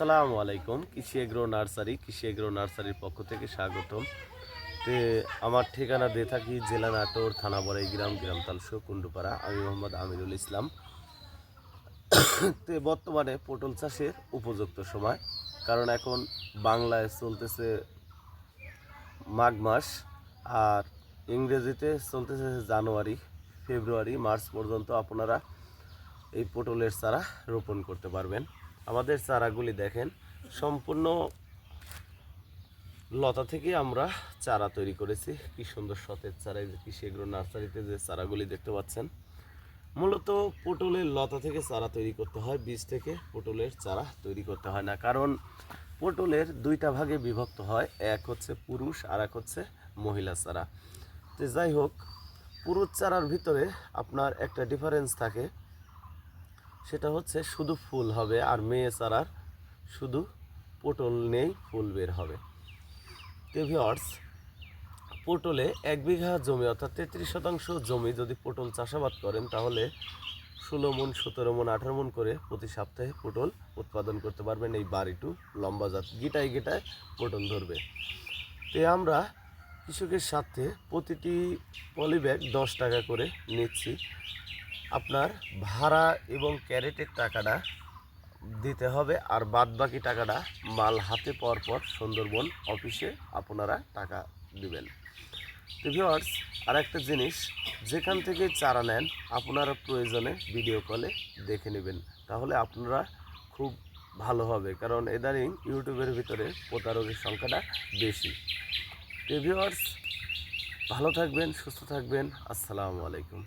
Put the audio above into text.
আসসালামু আলাইকুম, কৃষি এগ্রো নার্সারি, কৃষি এগ্রো নার্সারির পক্ষ থেকে স্বাগতম। তে আমার ঠিকানা দিয়ে থাকি জেলা নাটোর, থানা বড়াই গ্রাম গ্রাম তালসো কুন্ডুপাড়া আমি মোহাম্মদ আমিরুল ইসলাম। তে বর্তমানে পটল চাষের উপযুক্ত সময়, কারণ এখন বাংলায় চলতেছে মাঘ মাস, আর ইংরেজিতে চলতেছে জানুয়ারি, ফেব্রুয়ারি, মার্চ পর্যন্ত আপনারা এই পটলের চারা রোপণ করতে পারবেন। আমাদের চারাগুলি দেখেন, সম্পূর্ণ লতা থেকে আমরা চারা তৈরি করেছি। কি সুন্দর সতেজ চারা কৃষি এগ্রো নার্সারিতে যে চারাগুলি দেখতে পাচ্ছেন। মূলত পটলের লতা থেকে চারা তৈরি করতে হয়, বীজ থেকে পটলের চারা তৈরি করতে হয় না। কারণ পটলের দুইটা ভাগে বিভক্ত হয়, এক হচ্ছে পুরুষ আর এক হচ্ছে মহিলা চারা। তো যাই হোক, পুরুষ চারার ভিতরে আপনার একটা ডিফারেন্স থাকে। সেটা হচ্ছে শুধু ফুল হবে, আর মেয়ে চারার শুধু পটল নেই, ফুল বের হবে। তো ভিওয়ার্স পটলে এক বিঘা জমি, অর্থাৎ তেত্রিশ শতাংশ জমি যদি পটল চাষাবাদ করেন, তাহলে ষোলো মন, সতেরো মন, আঠারো মন করে প্রতি সপ্তাহে পটল উৎপাদন করতে পারবেন এই বাড়িটু লম্বা জাত, গিটায় গিটায় পটল ধরবে। তো আমরা কৃষকের সাথে প্রতিটি পলিব্যাগ দশ টাকা করে নিচ্ছি। আপনার ভাড়া এবং ক্যারেটের টাকাটা দিতে হবে আর বাদ বাকি টাকাটা মাল হাতে পাওয়ার পর সুন্দরবন অফিসে আপনারা টাকা দিবেন। ভিওয়ার্স আর একটা জিনিস, যেখান থেকে চারা নেন আপনারা প্রয়োজনে ভিডিও কলে দেখে নেবেন। তাহলে আপনারা খুব ভালো হবে, কারণ ইদানিং ইউটিউবের ভিতরে প্রতারকের সংখ্যাটা বেশি। ভিওয়ার্স ভালো থাকবেন, সুস্থ থাকবেন, আসসালামু আলাইকুম।